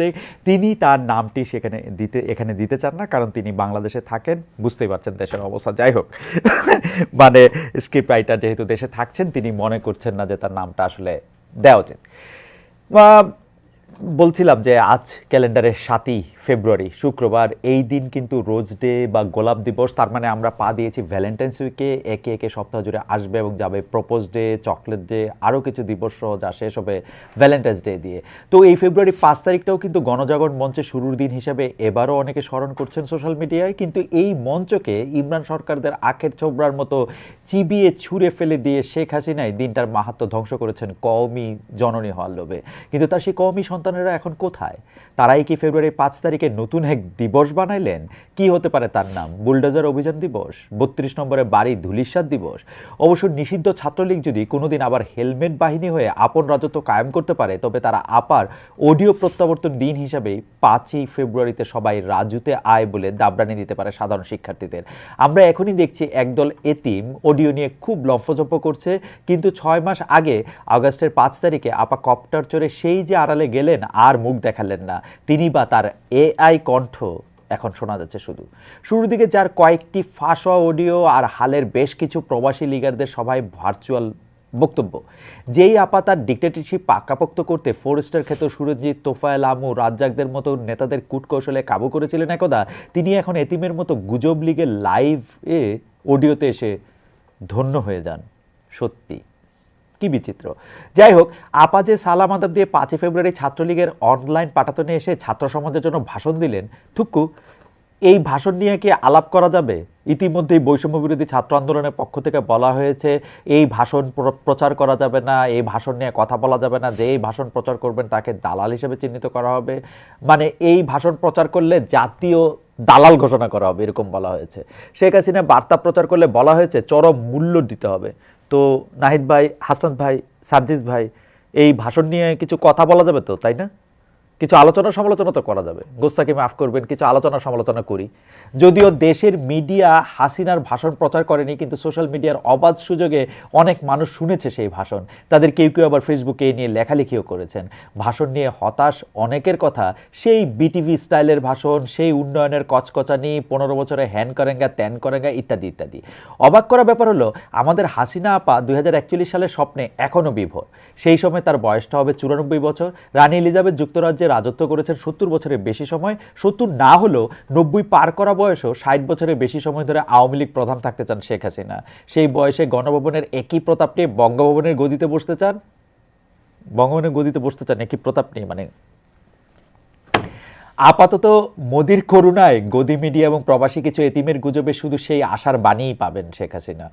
Day তিনি তার নামটি সেখানে দিতে, এখানে দিতে চান না, কারণ তিনি বাংলাদেশে থাকেন, বুঝতেই পারছেন দেশের অবস্থা। যাই হোক মানে স্ক্রিপ্ট রাইটার যেহেতু দেশে থাকছেন, তিনি মনে করছেন না যে তার নামটা আসলে দেওয়া উচিত। বলছিলাম যে আজ ক্যালেন্ডারের সাতই ফেব্রুয়ারি, শুক্রবার। এই দিন কিন্তু রোজ ডে বা গোলাপ দিবস, তার মানে আমরা পা দিয়েছি ভ্যালেন্টাইন্স উইকে একে একে সপ্তাহ জুড়ে আসবে এবং যাবে প্রপোজ ডে চকলেট ডে আরও কিছু দিবস সহ যা শেষ হবে ভ্যালেন্টাইন্স ডে দিয়ে। তো এই ফেব্রুয়ারি পাঁচ তারিখটাও কিন্তু গণজাগরণ মঞ্চে শুরুর দিন হিসেবে এবারও অনেকে স্মরণ করছেন সোশ্যাল মিডিয়ায় কিন্তু এই মঞ্চকে ইমরান সরকারদের আখের ছোবড়ার মতো চিবিয়ে ছুঁড়ে ফেলে দিয়ে শেখ হাসিনাই দিনটার মাহাত্ম ধ্বংস করেছেন কওমি জননী হওয়ার লোভে। কিন্তু তার সেই কওমি সন্তানেরা এখন কোথায়? তারাই কি ফেব্রুয়ারি পাঁচ তারিখে নতুন এক দিবস বানাইলেন, কি হতে পারে তার নাম? বুলডোজার অভিযান দিবস, বত্রিশ নম্বরে বাড়ি ধুলিস্বাদ দিবস। অবশ্য নিষিদ্ধ ছাত্রলীগ যদি কোনোদিন আবার হেলমেট বাহিনী হয়ে আপন রাজত্ব কায়েম করতে পারে, তবে তারা আপার অডিও প্রত্যাবর্তন দিন হিসাবেই পাঁচই ফেব্রুয়ারিতে সবাই রাজুতে আয় বলে দাবরানি দিতে পারে সাধারণ শিক্ষার্থীদের। আমরা এখনই দেখছি একদল এতিম অডিও নিয়ে খুব লম্ফজম্প করছে, কিন্তু ছয় মাস আগে, আগস্টের পাঁচ তারিখে আপা কপ্টার চড়ে সেই যে আড়ালে গেলেন, আর মুখ দেখালেন না। তিনি বা তার এআই কণ্ঠ এখন শোনা যাচ্ছে শুধু। শুরুর দিকে যার কয়েকটি ফাঁস অডিও আর হালের বেশ কিছু প্রবাসী লিগারদের সবাই ভার্চুয়াল বক্তব্য। যেই আপা তার ডিক্টেটরশিপ পাকাপোক্ত করতে ফোর স্টার খ্যাত সুরজিৎ, তোফায়েল, আমু, রাজ্জাকদের মতো নেতাদের কূটকৌশলে কাবু করেছিলেন একদা, তিনি এখন এতিমের মতো গুজব লিগের লাইভ এ অডিওতে এসে ধন্য হয়ে যান। সত্যি। কি বিচিত্র। যাই হোক, আপা যে সালাম আদাব দিয়ে পাঁচই ফেব্রুয়ারি ছাত্রলীগের অনলাইন পাঠাতনে এসে ছাত্র সমাজের জন্য ভাষণ দিলেন থুক্কু এই ভাষণ নিয়ে কি আলাপ করা যাবে? ইতিমধ্যেই বৈষম্য বিরোধী ছাত্র আন্দোলনের পক্ষ থেকে বলা হয়েছে, এই ভাষণ প্রচার করা যাবে না, এই ভাষণ নিয়ে কথা বলা যাবে না, যে এই ভাষণ প্রচার করবেন তাকে দালাল হিসেবে চিহ্নিত করা হবে। মানে এই ভাষণ প্রচার করলে জাতীয় দালাল ঘোষণা করা হবে, এরকম বলা হয়েছে। শেখ হাসিনা বার্তা প্রচার করলে বলা হয়েছে, চরম মূল্য দিতে হবে। তো নাহিদ ভাই, হাসান ভাই, সার্জিস ভাই, এই ভাষণ নিয়ে কিছু কথা বলা যাবে তো, তাই না? কিছু আলোচনা সমালোচনা তো করা যাবে। গোস্তাকে মাফ করবেন, কিছু আলোচনা সমালোচনা করি। যদিও দেশের মিডিয়া হাসিনার ভাষণ প্রচার করেনি, কিন্তু সোশ্যাল মিডিয়ার অবাধ সুযোগে অনেক মানুষ শুনেছে সেই ভাষণ। তাদের কেউ কেউ আবার ফেসবুকে নিয়ে লেখালেখিও করেছেন। ভাষণ নিয়ে হতাশ অনেকের কথা, সেই বিটিভি স্টাইলের ভাষণ, সেই উন্নয়নের কচকচানি, পনেরো বছরে হ্যান করেঙ্গা, ত্যান করেঙ্গা ইত্যাদি ইত্যাদি। অবাক করা ব্যাপার হলো, আমাদের হাসিনা আপা দুই হাজার একচল্লিশ সালের স্বপ্নে এখনও বিভোর। সেই সময় তার বয়সটা হবে চুরানব্বই বছর। রানী এলিজাবেথ যুক্তরাজ্যে রাজত্ব করেছেন সত্তর বছরের বেশি সময়। সত্তর না হলেও নব্বই পার করা বয়সও ষাট বছরের বেশি সময় ধরে আওয়ামী লীগ প্রধান থাকতে চান শেখ হাসিনা। সেই বয়সে গণভবনের একই প্রতাপ নিয়ে বঙ্গভবনের গদিতে বসতে চান? বঙ্গভবনের গদিতে বসতে চান একই প্রতাপ নিয়ে মানে আপাতত মোদির করুণায় গদি মিডিয়া এবং প্রবাসী কিছু এতিমের গুজবে শুধু সেই আশার বাণীই পাবেন শেখ হাসিনা।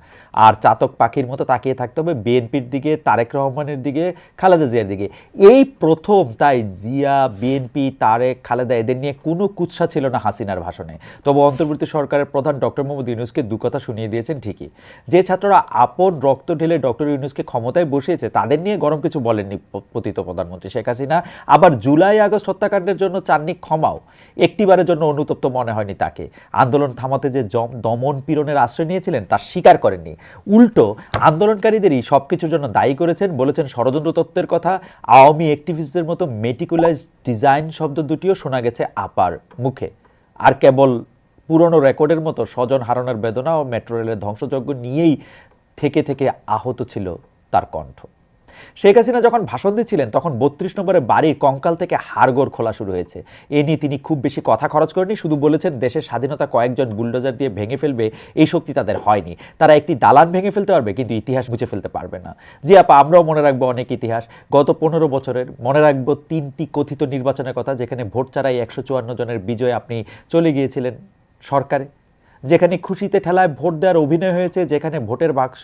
আর চাতক পাখির মতো তাকিয়ে থাকতে হবে বিএনপির দিকে, তারেক রহমানের দিকে, খালেদা জিয়ার দিকে। এই প্রথম তাই জিয়া, বিএনপি, তারেক, খালেদা এদের নিয়ে কোনো কুৎসা ছিল না হাসিনার ভাষণে। তবে অন্তর্বর্তী সরকারের প্রধান ডক্টর মোহাম্মদ ইউনুসকে দু কথা শুনিয়ে দিয়েছেন ঠিকই। যে ছাত্ররা আপন রক্ত ঢেলে ডক্টর ইউনুসকে ক্ষমতায় বসিয়েছে, তাদের নিয়ে গরম কিছু বলেননি পতিত প্রধানমন্ত্রী শেখ হাসিনা। আবার জুলাই আগস্ট হত্যাকাণ্ডের জন্য চাননি ক্ষমাও একটিবারের জন্য অনুতপ্ত মনে হয়নি তাকে। আন্দোলন থামাতে যে দমন পীড়নের আশ্রয় নিয়েছিলেন, তা স্বীকার করেননি। উল্টো, আন্দোলনকারীদেরই সব কিছুর জন্য দায়ী করেছেন বলেছেন ষড়যন্ত্র তত্ত্বের কথা। আওয়ামী অ্যাক্টিভিস্টদের মতো মেটিকুলাইজ ডিজাইন শব্দ দুটিও শোনা গেছে আপার মুখে। আর কেবল পুরনো রেকর্ডের মতো স্বজন হারানোর বেদনা ও মেট্রো রেলের ধ্বংসযজ্ঞ নিয়েই থেকে থেকে আহত ছিল তার কণ্ঠ। শেখ হাসিনা যখন ভাষণ দিচ্ছিলেন, তখন বত্রিশ নম্বরে বাড়ির কঙ্কাল থেকে হাড়গোড় খোলা শুরু হয়েছে। এ নিয়ে তিনি খুব বেশি কথা খরচ করেনি শুধু বলেছেন দেশের স্বাধীনতা কয়েকজন বুলডোজার দিয়ে ভেঙে ফেলবে, এই শক্তি তাদের হয়নি। তারা একটি দালান ভেঙে ফেলতে পারবে, কিন্তু ইতিহাস মুছে ফেলতে পারবে না। জি আপা, আমরাও মনে রাখব অনেক ইতিহাস। গত পনেরো বছরের, মনে রাখব তিনটি কথিত নির্বাচনের কথা, যেখানে ভোট ছাড়াই একশো চুয়ান্ন জনের বিজয় আপনি চলে গিয়েছিলেন সরকারে। যেখানে খুশিতে ঠেলায় ভোট দেওয়ার অভিনয় হয়েছে, যেখানে ভোটের বাক্স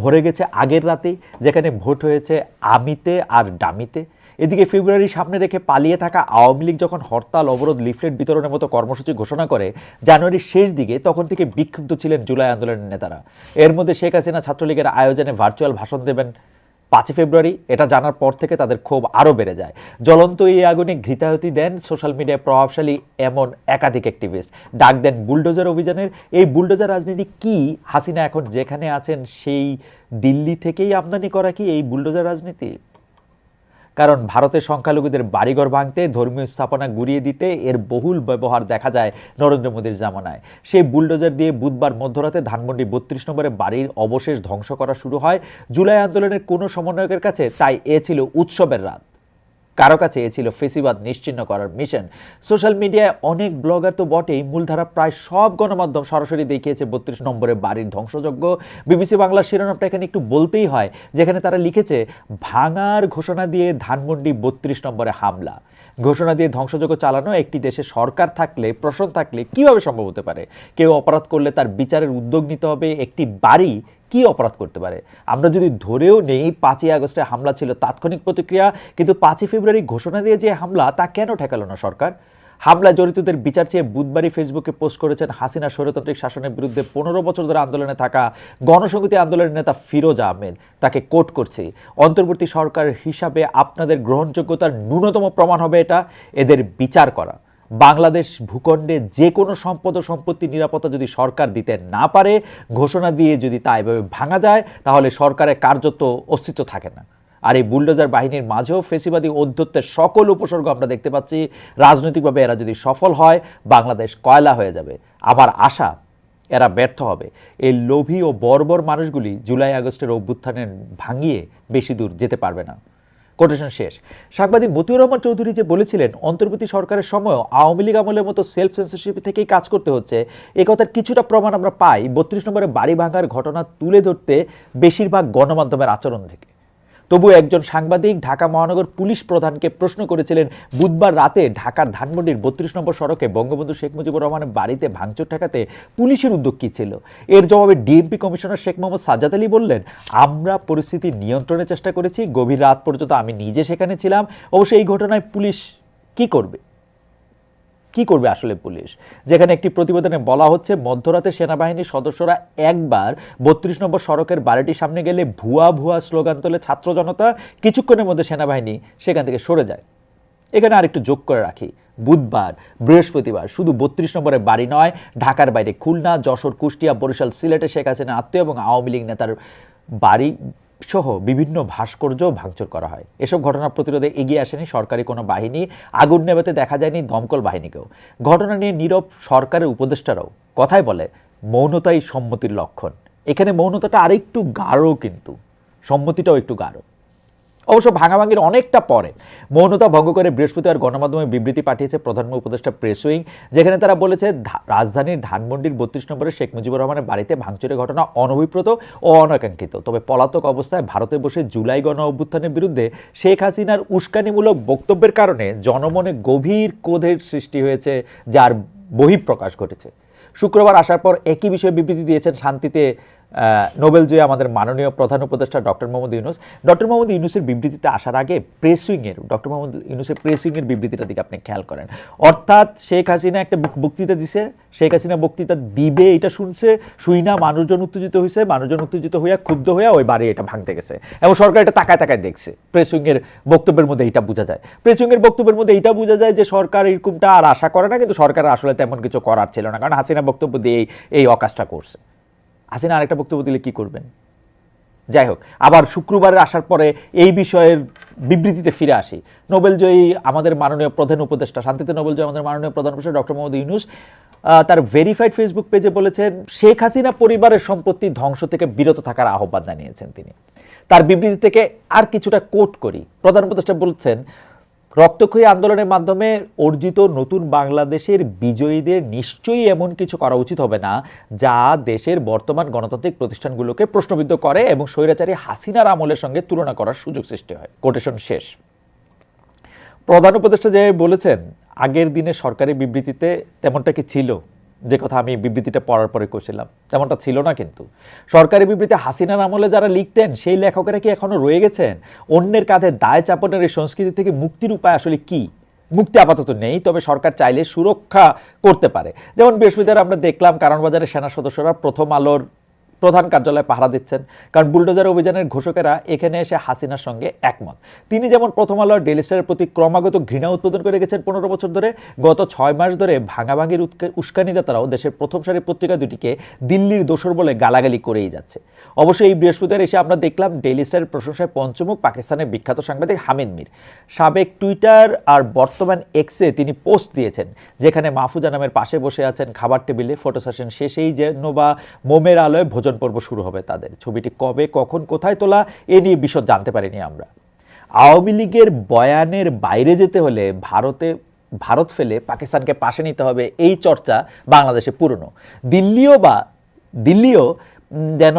ভরে গেছে আগের রাতেই, যেখানে ভোট হয়েছে আমিতে আর ডামিতে। এদিকে ফেব্রুয়ারি সামনে রেখে পালিয়ে থাকা আওয়ামী লীগ যখন হরতাল, অবরোধ, লিফলেট বিতরণের মতো কর্মসূচি ঘোষণা করে, জানুয়ারির শেষ দিকে তখন থেকে বিক্ষুব্ধ ছিলেন জুলাই আন্দোলনের নেতারা। এর মধ্যে শেখ হাসিনা ছাত্রলীগের আয়োজনে ভার্চুয়াল ভাষণ দেবেন। পাঁচই ফেব্রুয়ারি, এটা জানার পর থেকে তাদের ক্ষোভ আরও বেড়ে যায়। জ্বলন্ত এই আগুনে ঘৃতাহতি দেন সোশ্যাল মিডিয়ায় প্রভাবশালী এমন একাধিক অ্যাক্টিভিস্ট ডাক দেন বুলডোজার অভিযানের, এই বুলডোজার রাজনীতি কি? হাসিনা এখন যেখানে আছেন, সেই দিল্লি থেকেই আমদানি করা কি এই বুলডোজার রাজনীতি? কারণ ভারতের সংখ্যালঘুদের বাড়িঘর ভাঙতে, ধর্মীয় স্থাপনা গুড়িয়ে দিতে এর বহুল ব্যবহার দেখা যায় নরেন্দ্র মোদীর জামানায়। সেই বুলডোজার দিয়ে বুধবার মধ্যরাতে ধানমন্ডি বত্রিশ নম্বরে বাড়ির অবশেষ ধ্বংস করা শুরু হয়। জুলাই আন্দোলনের কোনো সমন্বয়কের কাছে তাই এ ছিল উৎসবের রাত। কারও কাছে এ ছিল ফেসিবাদ নিশ্চিহ্ন করার মিশন সোশ্যাল মিডিয়ায় অনেক ব্লগার তো বটেই, মূলধারা প্রায় সব গণমাধ্যম সরাসরি দেখিয়েছে বত্রিশ নম্বরে বাড়ির ধ্বংসযজ্ঞ। বিবিসি বাংলার শিরোনামটা এখানে একটু বলতেই হয়, যেখানে তারা লিখেছে, ভাঙার ঘোষণা দিয়ে ধানমন্ডি বত্রিশ নম্বরে হামলা। ঘোষণা দিয়ে ধ্বংসযজ্ঞ চালানো একটি দেশে সরকার থাকলে প্রশ্ন থাকলে কীভাবে সম্ভব হতে পারে? কেউ অপরাধ করলে তার বিচারের উদ্যোগ নিতে হবে, একটি বাড়ি কি অপরাধ করতে পারে? আমরা যদি ধরেও নেই পাঁচই আগস্টে হামলা ছিল তাৎক্ষণিক প্রতিক্রিয়া, কিন্তু পাঁচই ফেব্রুয়ারি ঘোষণা দিয়ে যে হামলা, তা কেন ঠেকালো না সরকার? হামলায় জড়িতদের বিচার চেয়ে বুধবারই ফেসবুকে পোস্ট করেছেন হাসিনা স্বৈরতান্ত্রিক শাসনের বিরুদ্ধে পনেরো বছর ধরে আন্দোলনে থাকা গণসংহতি আন্দোলনের নেতা ফিরোজ আহমেদ। তাকে কোট করছি। অন্তর্বর্তী সরকার হিসাবে আপনাদের গ্রহণযোগ্যতার ন্যূনতম প্রমাণ হবে এটা। এদের বিচার করা। বাংলাদেশ ভূখণ্ডে যে কোনো সম্পদ ও সম্পত্তি নিরাপত্তা যদি সরকার দিতে না পারে, ঘোষণা দিয়ে যদি তা এভাবে ভাঙা যায়, তাহলে সরকারের কার্যত অস্তিত্ব থাকে না। আর এই বুলডোজার বাহিনীর মাঝেও ফেসিবাদী অধ্যত্বের সকল উপসর্গ আমরা দেখতে পাচ্ছি। রাজনৈতিকভাবে এরা যদি সফল হয়, বাংলাদেশ কয়লা হয়ে যাবে। আবার আশা, এরা ব্যর্থ হবে। এই লোভী ও বর্বর মানুষগুলি জুলাই আগস্টের অভ্যুত্থানের ভাঙিয়ে বেশি দূর যেতে পারবে না। কোটেশন শেষ। সাংবাদিক মতিউর রহমান চৌধুরী যে বলেছিলেন, অন্তর্বর্তী সরকারের সময়ও আওয়ামী লীগ আমলের মতো সেলফ সেন্সরশিপ থেকেই কাজ করতে হচ্ছে। এ কথার কিছুটা প্রমাণ আমরা পাই। বত্রিশ নম্বরে বাড়ি ভাঙার ঘটনা তুলে ধরতে বেশিরভাগ গণমাধ্যমের আচরণ থেকে। তবু একজন সাংবাদিক ঢাকা মহানগর পুলিশ প্রধানকে প্রশ্ন করেছিলেন, বুধবার রাতে ঢাকার ধানমন্ডির বত্রিশ নম্বর সড়কে বঙ্গবন্ধু শেখ মুজিবুর রহমানের বাড়িতে ভাঙচুর ঠেকাতে পুলিশের উদ্যোগ কী ছিল? এর জবাবে ডিএমপি কমিশনার শেখ মোহাম্মদ সাজ্জাদ আলী বললেন, আমরা পরিস্থিতি নিয়ন্ত্রণের চেষ্টা করেছি, গভীর রাত পর্যন্ত আমি নিজে সেখানে ছিলাম। অবশ্যই এই ঘটনায় পুলিশ কি করবে? কি করবে আসলে পুলিশ? যেখানে একটি প্রতিবেদনে বলা হচ্ছে, মধ্যরাতে সেনাবাহিনীর সদস্যরা একবার বত্রিশ নম্বর সড়কের বাড়িটির সামনে গেলে ভুয়া ভুয়া স্লোগান তোলে ছাত্র জনতা। কিছুক্ষণের মধ্যে সেনাবাহিনী সেখান থেকে সরে যায়। এখানে আরেকটু যোগ করে রাখি। বুধবার, বৃহস্পতিবার, শুধু বত্রিশ নম্বরের বাড়ি নয়, ঢাকার বাইরে খুলনা, যশোর, কুষ্টিয়া, বরিশাল, সিলেটে শেখ হাসিনা আত্মীয় এবং আওয়ামী লীগ নেতার বাড়ি সহ বিভিন্ন ভাস্কর্য ভাঙচুর করা হয়। এসব ঘটনা প্রতিরোধে এগিয়ে আসেনি সরকারি কোনো বাহিনী। আগুন নেভাতে দেখা যায়নি দমকল বাহিনীকেও। ঘটনা নিয়ে নীরব সরকারের উপদেষ্টারাও কথায় বলে, মৌনতাই সম্মতির লক্ষণ। এখানে মৌনতাটা আরেকটু গাঢ় কিন্তু। সম্মতিটাও একটু গাঢ়। অবশ্য ভাঙাভাঙির অনেকটা পরে। মৌনতা ভঙ্গ করে বৃহস্পতিবার গণমাধ্যমে বিবৃতি পাঠিয়েছে প্রধান উপদেষ্টা প্রেস উইং, যেখানে তারা বলেছে রাজধানীর ধানমন্ডির বত্রিশ নম্বরে শেখ মুজিবুর রহমানের বাড়িতে ভাঙচুরের ঘটনা অনভিপ্রত ও অনাকাঙ্ক্ষিত। তবে পলাতক অবস্থায় ভারতে বসে জুলাই গণ অভ্যুত্থানের বিরুদ্ধে শেখ হাসিনার উস্কানিমূলক বক্তব্যের কারণে জনমনে গভীর ক্রোধের সৃষ্টি হয়েছে, যার বহিঃপ্রকাশ ঘটেছে। শুক্রবার আসার পর একই বিষয়ে বিবৃতি দিয়েছেন শান্তিতে নোবেল জয়ী আমাদের মাননীয় প্রধান উপদেষ্টা ডক্টর মোহাম্মদ ইউনুস। ডক্টর মোহাম্মদ ইউনুসের বিবৃতিতে আসার আগে প্রেস উইংয়ের ডক্টর মোহাম্মদ ইউনুসের প্রেস উইংয়ের বিবৃতিটার দিকে আপনি খেয়াল করেন। অর্থাৎ শেখ হাসিনা একটা বক্তৃতা দিছে, শেখ হাসিনা বক্তৃতা দিবে, এটা শুনছে, শুই না, মানুষজন উত্তেজিত হয়েছে মানুষজন উত্তেজিত হইয়া, ক্ষুব্ধ হইয়া ওই বাড়ি এটা ভাঙতে গেছে। এবং সরকার এটা তাকায় তাকায় দেখছে প্রেস উইংয়ের বক্তব্যের মধ্যে এটা বোঝা যায়। প্রেস উইংয়ের বক্তব্যের মধ্যে এটা বোঝা যায় যে সরকার এরকমটা আর আশা করে না, কিন্তু সরকার আসলে তেমন কিছু করার ছিল না, কারণ হাসিনা বক্তব্য দিয়ে এই- অকাজটা করছে। হাসিনা আরেকটা বক্তব্য দিলে কি করবেন? যাই হোক, আবার শুক্রবারে আসার পরে এই বিষয়ের বিবৃতিতে ফিরে আসি। নোবেলজয়ী আমাদের মাননীয় প্রধান উপদেষ্টা, শান্তিতে নোবেলজয়ী আমাদের মাননীয় প্রধান উপদেষ্টা ডক্টর মোহাম্মদ ইউনুস তার ভেরিফাইড ফেসবুক পেজে বলেছেন, শেখ হাসিনা পরিবারের সম্পত্তি ধ্বংস থেকে বিরত থাকার আহ্বান জানিয়েছেন তিনি। তার বিবৃতি থেকে আর কিছুটা কোট করি। প্রধান উপদেষ্টা বলছেন রক্তক্ষয়ী আন্দোলনের মাধ্যমে অর্জিত নতুন বাংলাদেশের বিজয়ীদের নিশ্চয়ই এমন কিছু করা উচিত হবে না, যা দেশের বর্তমান গণতান্ত্রিক প্রতিষ্ঠানগুলোকে প্রশ্নবিদ্ধ করে এবং স্বৈরাচারী হাসিনার আমলের সঙ্গে তুলনা করার সুযোগ সৃষ্টি হয়। কোটেশন শেষ। প্রধান উপদেষ্টা যে বলেছেন, আগের দিনে সরকারি বিবৃতিতে তেমনটা কি ছিল? যে কথা আমি বিবৃতিটা পড়ার পরে করছিলাম তেমনটা ছিল না কিন্তু। সরকারি বিবৃতি হাসিনার আমলে যারা লিখতেন, সেই লেখকেরা কি এখনও রয়ে গেছেন? অন্যের কাঁধে দায় চাপনের এই সংস্কৃতি থেকে মুক্তির উপায় আসলে কি? মুক্তি আপাতত নেই, তবে সরকার চাইলে সুরক্ষা করতে পারে। যেমন বৃহস্পতিবার আমরা দেখলাম কারণ বাজারের সেনা সদস্যরা প্রথম আলোর প্রধান কার্যালয়ে পাহারা দিচ্ছেন। কারণ বুলডোজার অভিযানের ঘোষকেরা এখানে এসে হাসিনার সঙ্গে একমত। তিনি যেমন প্রথম আলোর ডেলি স্টারের প্রতি ক্রমাগত ঘৃণা উৎপাদন করে গেছেন পনেরো বছর ধরে, গত ছয় মাস ধরে ভাঙাভাঙির উস্কানিদাতারাও দেশের প্রথম সারি পত্রিকা দুটিকে দিল্লির দোসর বলে গালাগালি করেই যাচ্ছে। অবশ্যই এই বৃহস্পতিবার এসে আমরা দেখলাম ডেইলি স্টারের প্রশংসায় পঞ্চমুখ পাকিস্তানের বিখ্যাত সাংবাদিক হামিদ মির। সাবেক টুইটার আর বর্তমান এক্সে তিনি পোস্ট দিয়েছেন, যেখানে মাহফুজা নামের পাশে বসে আছেন, খাবার টেবিলে ফটো সেশন শেষেই যেন বা মোমের আলোয় ভোজন পর্ব শুরু হবে তাদের। ছবিটি কবে, কখন, কোথায় তোলা, এ নিয়ে বিশদ জানতে পারিনি আমরা। আওয়ামী লীগের বয়ানের বাইরে যেতে হলে ভারতে, ভারত ফেলে পাকিস্তানকে পাশে নিতে হবে এই চর্চা বাংলাদেশে পুরনো। দিল্লিও বা, দিল্লিও যেন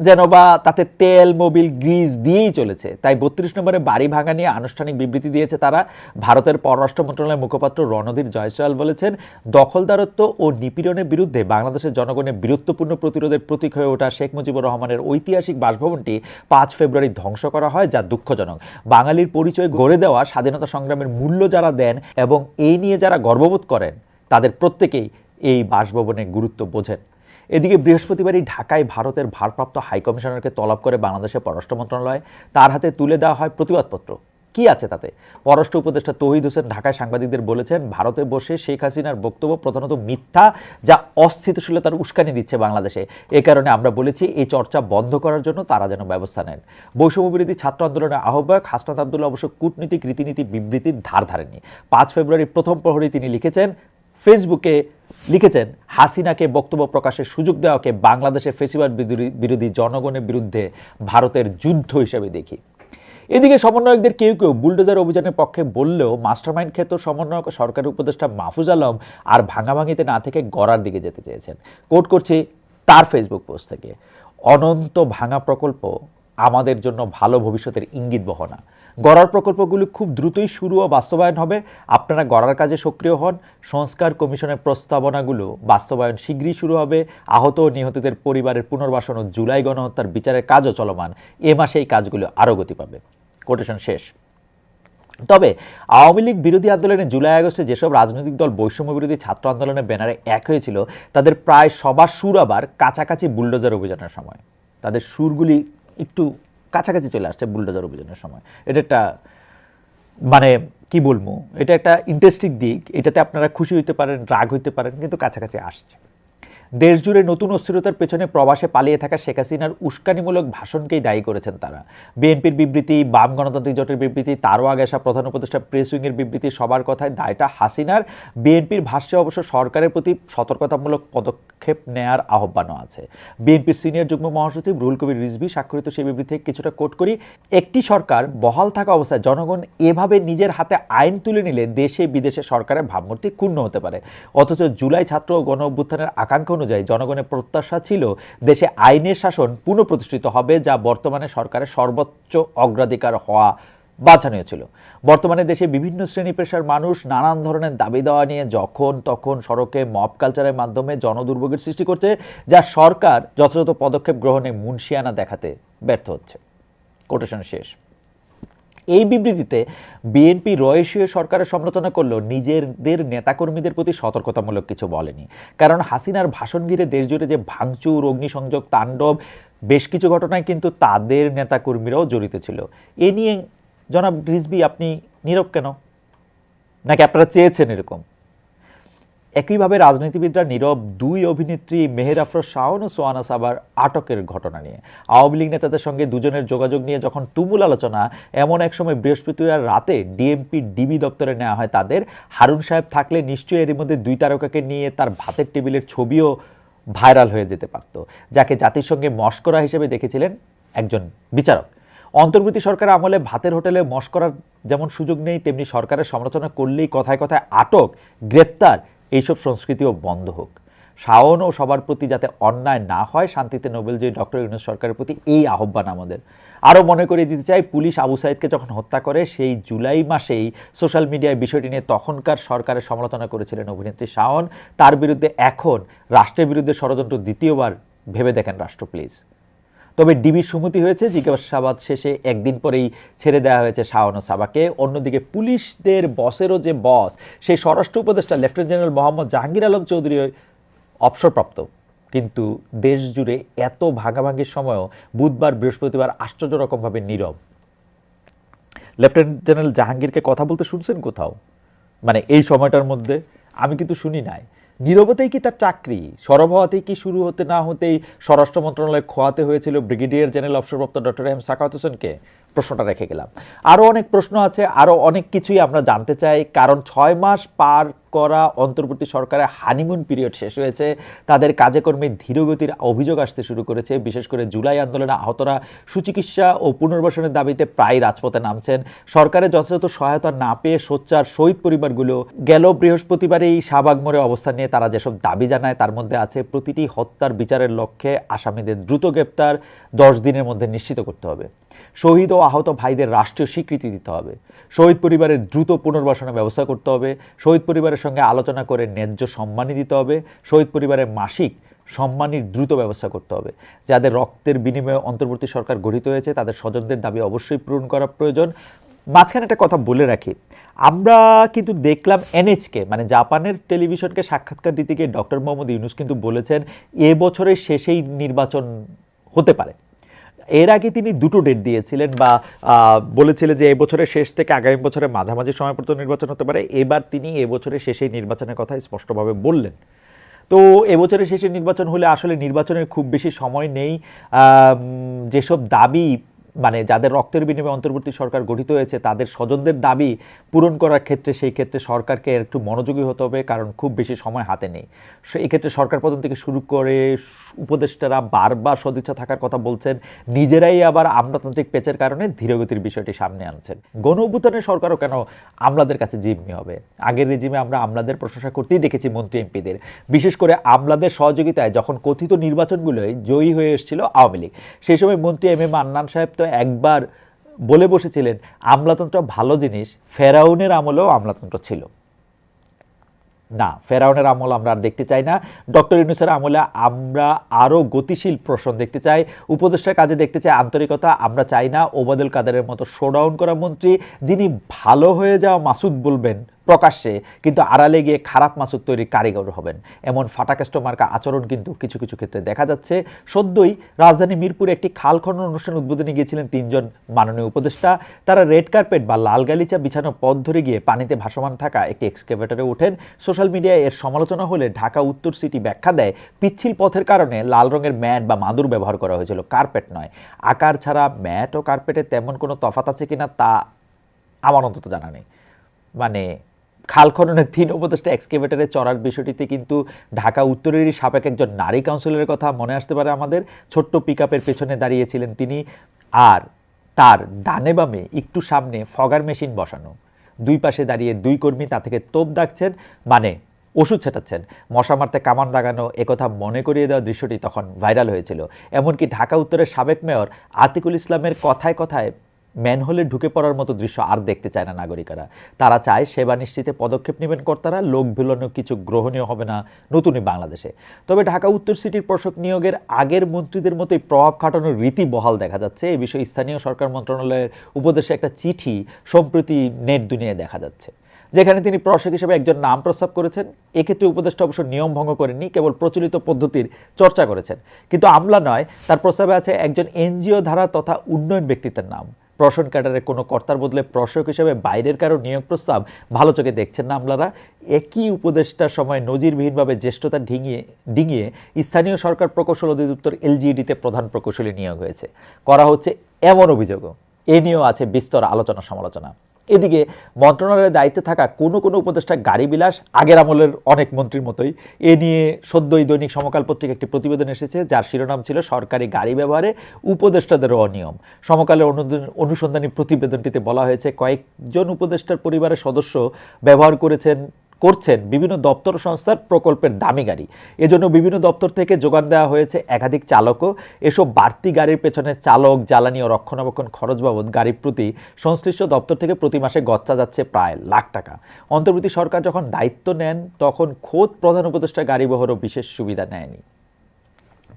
যেন বা তাতে তেল, মোবিল গ্রিজ দিয়েই চলেছে। তাই বত্রিশ নম্বরে বাড়ি ভাঙা নিয়ে আনুষ্ঠানিক বিবৃতি দিয়েছে তারা। ভারতের পররাষ্ট্র মন্ত্রণালয়ের মুখপাত্র রণধীর জয়সওয়াল বলেছেন, দখলদারত্ব ও নিপীড়নের বিরুদ্ধে বাংলাদেশের জনগণের বীরত্বপূর্ণ প্রতিরোধের প্রতীক হয়ে ওঠা শেখ মুজিবুর রহমানের ঐতিহাসিক বাসভবনটি পাঁচ ফেব্রুয়ারি ধ্বংস করা হয়, যা দুঃখজনক। বাঙালির পরিচয় গড়ে দেওয়া, স্বাধীনতা সংগ্রামের মূল্য যারা দেন এবং এই নিয়ে যারা গর্ববোধ করেন, তাদের প্রত্যেকেই এই বাসভবনের গুরুত্ব বোঝেন। এদিকে বৃহস্পতিবারই ঢাকায় ভারতের ভারপ্রাপ্ত হাইকমিশনারকে তলব করে বাংলাদেশের পররাষ্ট্র মন্ত্রণালয়। তার হাতে তুলে দেওয়া হয় প্রতিবাদপত্র। কি আছে তাতে? পররাষ্ট্র উপদেষ্টা তহিদ হোসেন ঢাকায় সাংবাদিকদের বলেছেন, ভারতে বসে শেখ হাসিনার বক্তব্য প্রধানত মিথ্যা, যা অস্থিতিশীলতার উস্কানি দিচ্ছে বাংলাদেশে। এ কারণে আমরা বলেছি, এই চর্চা বন্ধ করার জন্য তারা যেন ব্যবস্থা নেন। বৈষম্য বিরোধী ছাত্র আন্দোলনের আহ্বায়ক হাসনাত আবদুল্লাহ অবশ্য কূটনীতিক রীতিনীতি বিবৃতির ধার ধারেননি। পাঁচ ফেব্রুয়ারি প্রথম প্রহরী তিনি লিখেছেন, ফেসবুকে লিখেছেন, হাসিনাকে বক্তব্য প্রকাশের সুযোগ দেওয়াকে বাংলাদেশের ফেসিবাদ বিরোধী- জনগণের বিরুদ্ধে ভারতের যুদ্ধ হিসেবে দেখি। এদিকে সমন্বয়কদের কেউ কেউ বুলডোজার অভিযানের পক্ষে বললেও মাস্টারমাইন্ড ক্ষেত্র সমন্বয়ক সরকারি উপদেষ্টা মাহফুজ আলম আর ভাঙাভাঙিতে না থেকে গড়ার দিকে যেতে চেয়েছেন। কোট করছি তার ফেসবুক পোস্ট থেকে। অনন্ত ভাঙা প্রকল্প আমাদের জন্য ভালো ভবিষ্যতের ইঙ্গিত বহনা। গড়ার প্রকল্পগুলি খুব দ্রুতই শুরু ও বাস্তবায়ন হবে। আপনারা গড়ার কাজে সক্রিয় হন। সংস্কার কমিশনের প্রস্তাবনাগুলো বাস্তবায়ন শীঘ্রই শুরু হবে। আহত ও নিহতদের পরিবারের পুনর্বাসন ও জুলাই গণহত্যার বিচারের কাজও চলমান। এ মাসে এই কাজগুলো আরও গতি পাবে। কোটেশন শেষ। তবে আওয়ামী লীগ বিরোধী আন্দোলনে জুলাই আগস্টে যেসব রাজনৈতিক দল বৈষম্য বিরোধী ছাত্র আন্দোলনের ব্যানারে এক হয়েছিল, তাদের প্রায় সবার সুর আবার কাছাকাছি বুলডোজার অভিযানের সময়। তাদের সুরগুলি একটু কাছাকাছি চলে আসছে বুলডোজার অভিযানের সময়। এটা একটা মানে কি বলব, এটা একটা ইন্টারেস্টিং দিক। এটাতে আপনারা খুশি হইতে পারেন, রাগ হইতে পারেন, কিন্তু কাছাকাছি আসছে। দেশ জুড়ে নতুন অস্থিরতার পেছনে প্রবাসে পালিয়ে থাকা শেখ হাসিনার উস্কানিমূলক ভাষণকেই দায়ী করেছেন তারা। বিএনপির বিবৃতি, বাম গণতান্ত্রিক জোটের বিবৃতি, তারও আগে আসা প্রধান উপদেষ্টা প্রেস উইংয়ের বিবৃতি সবার কথায় দায়টা হাসিনার। বিএনপির ভাষ্যে অবশ্য সরকারের প্রতি সতর্কতামূলক পদক্ষেপ নেয়ার আহ্বানও আছে। বিএনপির সিনিয়র যুগ্ম মহাসচিব রুহুল কবির রিজভি স্বাক্ষরিত সেই বিবৃতি কিছুটা কোট করি, একটি সরকার বহাল থাকা অবস্থায় জনগণ এভাবে নিজের হাতে আইন তুলে নিলে দেশে বিদেশে সরকারের ভাবমূর্তি ক্ষুণ্ণ হতে পারে। অথচ জুলাই ছাত্র গণ অভ্যুত্থানের আকাঙ্ক্ষা অনুযায়ী জনগণের প্রত্যাশা ছিল দেশে আইনের শাসন পুনঃপ্রতিষ্ঠিত হবে, যা বর্তমানে সরকারের সর্বোচ্চ অগ্রাধিকার হওয়া বাছানীয় ছিল। বর্তমানে দেশে বিভিন্ন শ্রেণি পেশার মানুষ নানান ধরনের দাবি দেওয়া নিয়ে যখন তখন সড়কে মব কালচারের মাধ্যমে জনদুর্ভোগের সৃষ্টি করছে, যা সরকার যথাযথ পদক্ষেপ গ্রহণে মুন্সিয়ানা দেখাতে ব্যর্থ হচ্ছে। কোটেশন শেষ। এই বিবৃতিতে বিএনপি রয়েশীয় সরকারের সমালোচনা করলেও নিজেদের নেতাকর্মীদের প্রতি সতর্কতামূলক কিছু বলেনি। কারণ হাসিনার ভাষণ ঘিরে দেশ জুড়ে যে ভাঙচুর, অগ্নিসংযোগ, তাণ্ডব, বেশ কিছু ঘটনায় কিন্তু তাদের নেতাকর্মীরাও জড়িত ছিল। এ নিয়ে জনাব রিজবি আপনি নীরব কেন? নাকি আপনারা চেয়েছেন এরকম? একইভাবে রাজনীতিবিদরা নীরব দুই অভিনেত্রী মেহের আফরোজ শাওন ও সোয়ানা সাবার আটকের ঘটনা নিয়ে। আওয়ামী লীগ নেতাদের সঙ্গে দুজনের যোগাযোগ নিয়ে যখন তুমুল আলোচনা, এমন এক সময় বৃহস্পতিবার রাতে ডিএমপি ডিবি দপ্তরে নেওয়া হয় তাদের। হারুন সাহেব থাকলে নিশ্চয়ই এর মধ্যে দুই তারকাকে নিয়ে তার ভাতের টেবিলের ছবিও ভাইরাল হয়ে যেতে পারত, যাকে জাতিসংঘে মস্করা হিসেবে দেখেছিলেন একজন বিচারক। অন্তর্বর্তী সরকার আমলে ভাতের হোটেলে মস্করার যেমন সুযোগ নেই, তেমনি সরকারের সমালোচনা করলেই কথায় কথায় আটক, গ্রেপ্তার এইসব সংস্কৃতিও বন্ধ হোক। শাওন ও সবার প্রতি যাতে অন্যায় না হয়, শান্তিতে নোবেলজয়ী ডক্টর ইউনুস সরকারের প্রতি এই আহ্বান আমাদের। আরও মনে করিয়ে দিতে চাই, পুলিশ আবু সাইদকে যখন হত্যা করে, সেই জুলাই মাসেই সোশ্যাল মিডিয়ায় বিষয়টি নিয়ে তখনকার সরকারের সমালোচনা করেছিলেন অভিনেত্রী শাওন। তার বিরুদ্ধে এখন রাষ্ট্রের বিরুদ্ধে ষড়যন্ত্র দ্বিতীয়বার ভেবে দেখেন রাষ্ট্র, প্লিজ। তবে ডিবির সুমতি হয়েছে, জিজ্ঞাসাবাদ শেষে একদিন পরেই ছেড়ে দেওয়া হয়েছে শাওন ও সাবাকে। অন্যদিকে পুলিশদের বসেরও যে বস, সেই স্বরাষ্ট্র উপদেষ্টা লেফটেন্যান্ট জেনারেল মোহাম্মদ জাহাঙ্গীর আলম চৌধুরী অবসরপ্রাপ্ত। কিন্তু দেশ জুড়ে এত ভাগাভাগির সময়ও বুধবার বৃহস্পতিবার আশ্চর্য রকমভাবে নীরব। লেফটেন্যান্ট জেনারেল জাহাঙ্গীরকে কথা বলতে শুনছেন কোথাও? মানে এই সময়টার মধ্যে? আমি কিন্তু শুনি নাই। নীরবতেই কি তার চাকরি? সরব হওয়াতেই কি শুরু হতে না হতেই স্বরাষ্ট্র মন্ত্রণালয় খোয়াতে হয়েছিল ব্রিগেডিয়ার জেনারেল অবসরপ্রাপ্ত ডক্টর এম সাকাত হোসেনকে? প্রশ্নটা রেখে গেলাম। আরও অনেক প্রশ্ন আছে আরও অনেক কিছুই আমরা জানতে চাই, কারণ ছয় মাস পার করা অন্তর্বর্তী সরকারের হানিমুন পিরিয়ড শেষ হয়েছে। তাদের কাজে কর্মে ধীরগতির অভিযোগ আসতে শুরু করেছে। বিশেষ করে জুলাই আন্দোলনে আহতরা সুচিকিৎসা ও পুনর্বাসনের দাবিতে প্রায় রাজপথে নামছেন। সরকারের যথাযথ সহায়তা না পেয়ে সোচ্চার শহীদ পরিবারগুলো গেল বৃহস্পতিবারেই শাহবাগ মোড়ে অবস্থান নিয়ে তারা যেসব দাবি জানায়, তার মধ্যে আছে প্রতিটি হত্যার বিচারের লক্ষ্যে আসামিদের দ্রুত গ্রেপ্তার, দশ দিনের মধ্যে নিশ্চিত করতে হবে। শহীদ ও আহত ভাইদের রাষ্ট্রীয় স্বীকৃতি দিতে হবে। শহীদ পরিবারের দ্রুত পুনর্বাসনের ব্যবস্থা করতে হবে। শহীদ পরিবারের সঙ্গে আলোচনা করে ন্যায্য সম্মানই দিতে হবে। শহীদ পরিবারের মাসিক সম্মানের দ্রুত ব্যবস্থা করতে হবে। যাদের রক্তের বিনিময়ে অন্তর্বর্তী সরকার গঠিত হয়েছে, তাদের স্বজনদের দাবি অবশ্যই পূরণ করা প্রয়োজন। মাঝখানে একটা কথা বলে রাখি। আমরা কিন্তু দেখলাম এনএচকে মানে জাপানের টেলিভিশনকে সাক্ষাৎকার দিতে গিয়ে ডক্টর মোহাম্মদ ইউনুস কিন্তু বলেছেন, এ বছরের শেষেই নির্বাচন হতে পারে। এর আগে তিনি দুটো ডেট দিয়েছিলেন বা বলেছিলেন যে এবছরের শেষ থেকে আগামী বছরের মাঝামাঝি সময় পর্যন্ত নির্বাচন হতে পারে। এবার তিনি এবছরের শেষেই নির্বাচনের কথা স্পষ্টভাবে বললেন। তো এবছরের শেষে নির্বাচন হলে আসলে নির্বাচনের খুব বেশি সময় নেই। যেসব দাবি মানে যাদের রক্তের বিনিময়ে অন্তর্বর্তী সরকার গঠিত হয়েছে, তাদের স্বজনদের দাবি পূরণ করার ক্ষেত্রে সেই ক্ষেত্রে সরকারকে একটু মনোযোগী হতে হবে, কারণ খুব বেশি সময় হাতে নেই। এক্ষেত্রে সরকার প্রধান থেকে শুরু করে উপদেষ্টারা বারবার সদিচ্ছা থাকার কথা বলছেন, নিজেরাই আবার আমলাতান্ত্রিক পেচের কারণে ধীরগতির বিষয়টি সামনে আনছেন। গণ অভ্যুত্থানের সরকারও কেন আমলাদের কাছে জিম্মি হবে? আগের রেজিমে আমরা আমলাদের প্রশংসা করতেই দেখেছি মন্ত্রী এমপিদের। বিশেষ করে আমলাদের সহযোগিতায় যখন কথিত নির্বাচনগুলোয় জয়ী হয়ে এসেছিল আওয়ামী লীগ। সেই সময় মন্ত্রী এম এ মান্নান সাহেব তো একবার বলে বসেছিলেন, আমলাতন্ত্র ভালো জিনিস, ফেরাউনের আমলেও আমলাতন্ত্র ছিল। না, ফেরাউনের আমল আমরা আর দেখতে চাই না। ডক্টর ইউনুসের আমলে আমরা আরও গতিশীল প্রশ্ন দেখতে চাই, উপদেষ্টার কাজে দেখতে চাই আন্তরিকতা, আমরা চাই না ওবাদুল কাদেরের মতো শোডাউন করা মন্ত্রী যিনি ভালো হয়ে যাওয়া মাসুদ বলবেন প্রকাশ্যে, কিন্তু আড়ালে গিয়ে খারাপ মাসুদ তৈরির কারিগর হবেন। এমন ফাটাকেষ্ট মার্কা আচরণ কিন্তু কিছু কিছু ক্ষেত্রে দেখা যাচ্ছে। সদ্যই রাজধানী মিরপুরে একটি খাল খনন অনুষ্ঠান উদ্বোধনে গিয়েছিলেন তিনজন মাননীয় উপদেষ্টা। তারা রেড কার্পেট বা লাল গালিচা বিছানো পথ ধরে গিয়ে পানিতে ভাসমান থাকা একটি এক্সকেভেটরে ওঠেন। সোশ্যাল মিডিয়ায় এর সমালোচনা হলে ঢাকা উত্তর সিটি ব্যাখ্যা দেয়, পিচ্ছিল পথের কারণে লাল রঙের ম্যাট বা মাদুর ব্যবহার করা হয়েছিল। কার্পেট নয়, আকার ছাড়া ম্যাট ও কার্পেটে তেমন কোনো তফাত আছে কিনা তা আমার অন্তত জানা নেই। মানে খাল খননের তিন উপদেষ্টা এক্সকেভেটারে চড়ার বিষয়টিতে কিন্তু ঢাকা উত্তরেরই সাবেক একজন নারী কাউন্সিলরের কথা মনে আসতে পারে আমাদের। ছোট্ট পিক পেছনে দাঁড়িয়েছিলেন তিনি আর তার ডানে বামে একটু সামনে ফগার মেশিন বসানো। দুই পাশে দাঁড়িয়ে দুই কর্মী তা থেকে তোপ দাগছেন মানে ওষুধ ছেটাচ্ছেন। মশা মারতে কামান দাগানো একথা মনে করিয়ে দেওয়া দৃশ্যটি তখন ভাইরাল হয়েছিল। এমনকি ঢাকা উত্তরের সাবেক মেয়র আতিকুল ইসলামের কথায় কথায় ম্যানহোলে ঢুকে পড়ার মতো দৃশ্য আর দেখতে চায় না নাগরিকেরা। তারা চায় সেবা নিশ্চিতে পদক্ষেপ নেবেন কর্তারা, লোক ভিলানো কিছু গ্রহণীয় হবে না নতুনই বাংলাদেশে। তবে ঢাকা উত্তর সিটির প্রশাসক নিয়োগের আগের মন্ত্রীদের মতোই প্রভাব খাটানোর রীতি বহাল দেখা যাচ্ছে। এই বিষয়ে স্থানীয় সরকার মন্ত্রণালয়ের উপদেশে একটা চিঠি সম্প্রতি নেট দুনিয়ায় দেখা যাচ্ছে, যেখানে তিনি প্রশাসক হিসেবে একজন নাম প্রস্তাব করেছেন। এক্ষেত্রে উপদেষ্টা অবশ্য নিয়ম ভঙ্গ করেননি, কেবল প্রচলিত পদ্ধতির চর্চা করেছেন। কিন্তু আমলা নয়, তার প্রস্তাবে আছে একজন এনজিও ধারা তথা উন্নয়ন ব্যক্তিত্বের নাম। প্রশাসন ক্যাডারের কোনো কর্তার বদলে প্রশাসক হিসেবে বাইরের কারও নিয়োগ প্রস্তাব ভালো চোখে দেখছেন না আমলারা একই উপদেষ্টার সময় নজিরবিহীনভাবে জ্যেষ্ঠতা ডিঙিয়ে ডিঙিয়ে স্থানীয় সরকার প্রকৌশল অধিদপ্তর এলজিইডিতে প্রধান প্রকৌশলী নিয়োগ হয়েছে। করা হচ্ছে এমন অভিযোগও। এ নিয়েও আছে বিস্তর আলোচনা সমালোচনা এদিকে মন্ত্রণালয়ের দায়িত্বে থাকা কোনো কোনো উপদেষ্টা গাড়ি বিলাস আগের আমলের অনেক মন্ত্রীর মতোই। এ নিয়ে সদ্যই দৈনিক সমকাল পত্রিকা একটি প্রতিবেদন এসেছে, যার শিরোনাম ছিল সরকারি গাড়ি ব্যবহারে উপদেষ্টাদেরও অনিয়ম। সমকালের অনুসন্ধানী প্রতিবেদনটিতে বলা হয়েছে, কয়েকজন উপদেষ্টার পরিবারের সদস্য ব্যবহার করেছেন করছেন বিভিন্ন দপ্তর সংস্থার প্রকল্পের দামি গাড়ি। এজন্য বিভিন্ন দপ্তর থেকে যোগান দেওয়া হয়েছে একাধিক চালকও। এসব বাড়তি গাড়ির পেছনে চালক, জ্বালানি ও রক্ষণাবেক্ষণ খরচ বাবদ গাড়ির প্রতি সংশ্লিষ্ট দপ্তর থেকে প্রতি মাসে গচ্ছা যাচ্ছে প্রায় লাখ টাকা। অন্তর্বর্তী সরকার যখন দায়িত্ব নেন, তখন খোদ প্রধান উপদেষ্টা গাড়ি বহরও বিশেষ সুবিধা নেয়নি।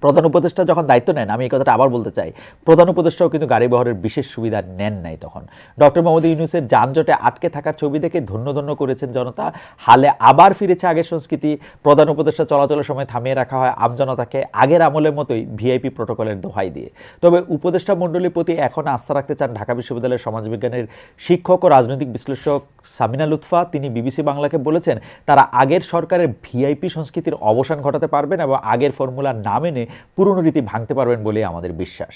প্রধান উপদেষ্টা যখন দায়িত্ব নেন, আমি এই কথাটা আবার বলতে চাই, প্রধান উপদেষ্টাও কিন্তু গাড়ি বহরের বিশেষ সুবিধা নেন নাই তখন। ডক্টর মোহাম্মদ ইউনুসের যানজটে আটকে থাকার ছবি দেখে ধন্য ধন্য করেছেন জনতা। হালে আবার ফিরেছে আগের সংস্কৃতি। প্রধান উপদেষ্টা চলাচলের সময় থামিয়ে রাখা হয় আমজনতাকে আগের আমলের মতোই ভিআইপি প্রোটোকলের দোহাই দিয়ে। তবে উপদেষ্টা মণ্ডলীর প্রতি এখন আস্থা রাখতে চান ঢাকা বিশ্ববিদ্যালয়ের সমাজবিজ্ঞানের শিক্ষক ও রাজনৈতিক বিশ্লেষক সামিনা লুৎফা। তিনি বিবিসি বাংলাকে বলেছেন, তারা আগের সরকারের ভিআইপি সংস্কৃতির অবসান ঘটাতে পারবেন এবং আগের ফর্মুলা না মেনে পুরনো রীতি ভাঙতে পারবেন বলে আমাদের বিশ্বাস।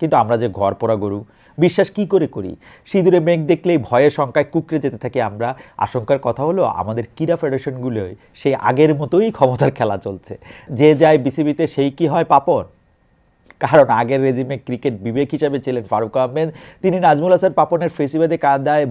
কিন্তু আমরা যে ঘর পোড়া গরু, বিশ্বাস কি করে করি? সিঁদুরে মেঘ দেখলেই ভয়ের সংখ্যায় কুকড়ে যেতে থাকি আমরা। আশঙ্কার কথা হলো, আমাদের ক্রীড়া ফেডারেশনগুলোয় সেই আগের মতোই ক্ষমতার খেলা চলছে। যে যায় বিসিবিতে সেই কি হয় পাপন? কারণ আগের রেজিমে ক্রিকেট বিবেক হিসাবে ছিলেন ফারুক আহমেদ। তিনি নাজমুল হাসান পাপনের ফেসিবাদে কাদায়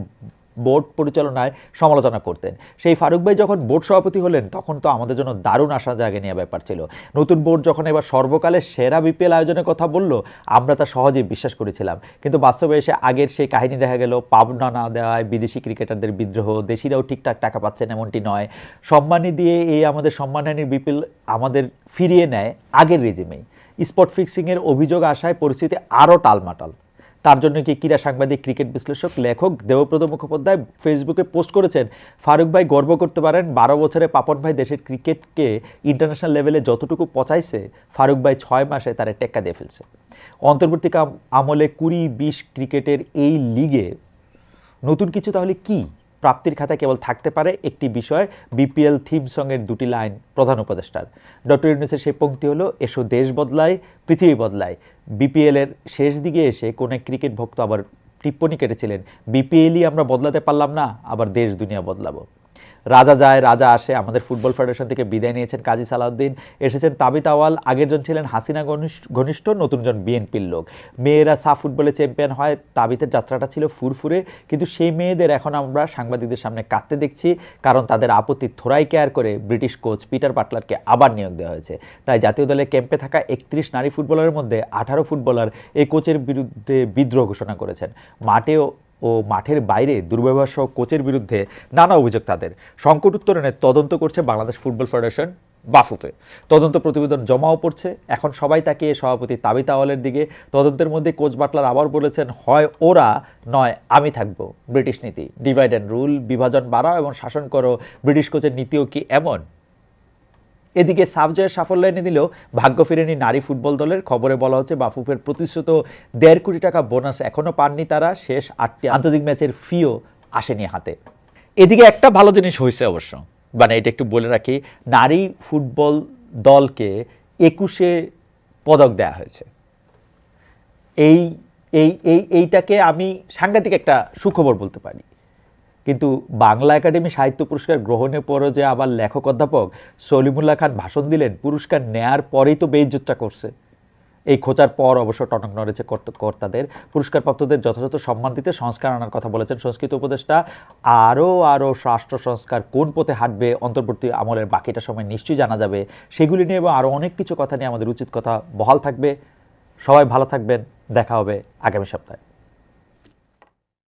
বোর্ড পরিচালনায় সমালোচনা করতেন। সেই ফারুক ভাই যখন বোর্ড সভাপতি হলেন, তখন তো আমাদের জন্য দারুণ আশা জাগে নেওয়া ব্যাপার ছিল। নতুন বোর্ড যখন এবার সর্বকালের সেরা বিপিএল আয়োজনের কথা বলল, আমরা তা সহজেই বিশ্বাস করেছিলাম। কিন্তু বাস্তবে এসে আগের সেই কাহিনী দেখা গেল, পাবনা না দেওয়ায় বিদেশি ক্রিকেটারদের বিদ্রোহ, দেশিরাও ঠিকঠাক টাকা পাচ্ছেন এমনটি নয়। সম্মানী দিয়ে এই আমাদের সম্মানহানির বিপিএল আমাদের ফিরিয়ে নেয় আগের রেজিমেই। স্পট ফিক্সিংয়ের অভিযোগ আসায় পরিস্থিতি আরও টালমাটাল। তার জন্য কি ক্রীড়া সাংবাদিক, ক্রিকেট বিশ্লেষক, লেখক, দেবব্রত মুখোপাধ্যায় ফেসবুকে পোস্ট করেছেন, ফারুক ভাই গর্ব করতে পারেন, বারো বছরে পাপন ভাই দেশের ক্রিকেটকে ইন্টারন্যাশনাল লেভেলে যতটুকু পচাইছে, ফারুক ভাই ছয় মাসে তারা টেক্কা দিয়ে ফেলছে। অন্তর্বর্তী আমলে কুড়ি বিশ ক্রিকেটের এই লিগে নতুন কিছু তাহলে কি? প্রাপ্তির খাতা কেবল থাকতে পারে একটি বিষয়, বিপিএল থিম সঙ্গের দুটি লাইন, প্রধান উপদেষ্টার। ডক্টর ইউনুসের সেই পঙ্ক্তি হলো, এসো দেশ বদলায়, পৃথিবী বদলায়। বিপিএলের শেষ দিকে এসে কোন এক ক্রিকেট ভক্ত আবার টিপ্পণী কেটেছিলেন, বিপিএলই আমরা বদলাতে পারলাম না, আবার দেশ দুনিয়া বদলাবো। রাজা যায়, রাজা আসে, আমাদের ফুটবল ফেডারেশন থেকে বিদায় নিয়েছেন কাজী সালাউদ্দিন। এসেছেন তাবিত আওয়াল, আগের জন ছিলেন হাসিনা ঘনিষ্ঠ- নতুনজন বিএনপির লোক। মেয়েরা সাফ ফুটবলে চ্যাম্পিয়ন হয়, তাবিতের যাত্রাটা ছিল ফুরফুরে, কিন্তু সেই মেয়েদের এখন আমরা সাংবাদিকদের সামনে কাঁদতে দেখছি, কারণ তাদের আপত্তি থোড়াই কেয়ার করে ব্রিটিশ কোচ পিটার পাটলারকে আবার নিয়োগ দেওয়া হয়েছে। তাই জাতীয় দলের ক্যাম্পে থাকা একত্রিশ নারী ফুটবলারের মধ্যে আঠারো ফুটবলার এই কোচের বিরুদ্ধে বিদ্রোহ ঘোষণা করেছেন। মাঠেও ও মাঠের বাইরে দুর্ব্যবহার সহ কোচের বিরুদ্ধে নানা অভিযোগ তাদের। সংকট উত্তরণে তদন্ত করছে বাংলাদেশ ফুটবল ফেডারেশন, বাফুফে। তদন্ত প্রতিবেদন জমাও পড়ছে। এখন সবাই তাকিয়ে সভাপতি তাবিত আওয়ালের দিকে। তদন্তের মধ্যে কোচ বাটলার আবার বলেছেন, হয় ওরা, নয় আমি থাকব। ব্রিটিশ নীতি। ডিভাইড অ্যান্ড রুল বিভাজন বাড়াও এবং শাসন করো। ব্রিটিশ কোচের নীতিও কি এমন? এদিকে সাফজয়ের সাফল্য এনে দিলেও ভাগ্য ফিরেনি নারী ফুটবল দলের। খবরে বলা হচ্ছে বাফুফের প্রতিশ্রুত দেড় কোটি টাকা বোনাস এখনও পাননি তারা। শেষ আটটি আন্তর্জাতিক ম্যাচের ফিও আসেনি হাতে। এদিকে একটা ভালো জিনিস হয়েছে অবশ্য। মানে এটা একটু বলে রাখি, নারী ফুটবল দলকে একুশে পদক দেওয়া হয়েছে। এই এই, এইটাকে আমি সাংঘাতিক একটা সুখবর বলতে পারি। কিন্তু বাংলা একাডেমি সাহিত্য পুরস্কার গ্রহণের পরও যে আবার লেখক অধ্যাপক সলিমুল্লাহ খান ভাষণ দিলেন, পুরস্কার নেয়ার পরেই তো বেইজ্জতটা করছে। এই খোঁচার পর অবশ্য টনক নড়েছে কর্তাদের। পুরস্কারপ্রাপ্তদের যথাযথ সম্মান দিতে সংস্কার আনার কথা বলেছেন সংস্কৃত উপদেষ্টা। আরও আরও রাষ্ট্র সংস্কার কোন পথে হাঁটবে, অন্তর্বর্তী আমলের বাকিটা সময় নিশ্চয়ই জানা যাবে। সেগুলি নিয়ে এবং আরও অনেক কিছু কথা নিয়ে আমাদের উচিত কথা বহাল থাকবে। সবাই ভালো থাকবেন। দেখা হবে আগামী সপ্তাহে।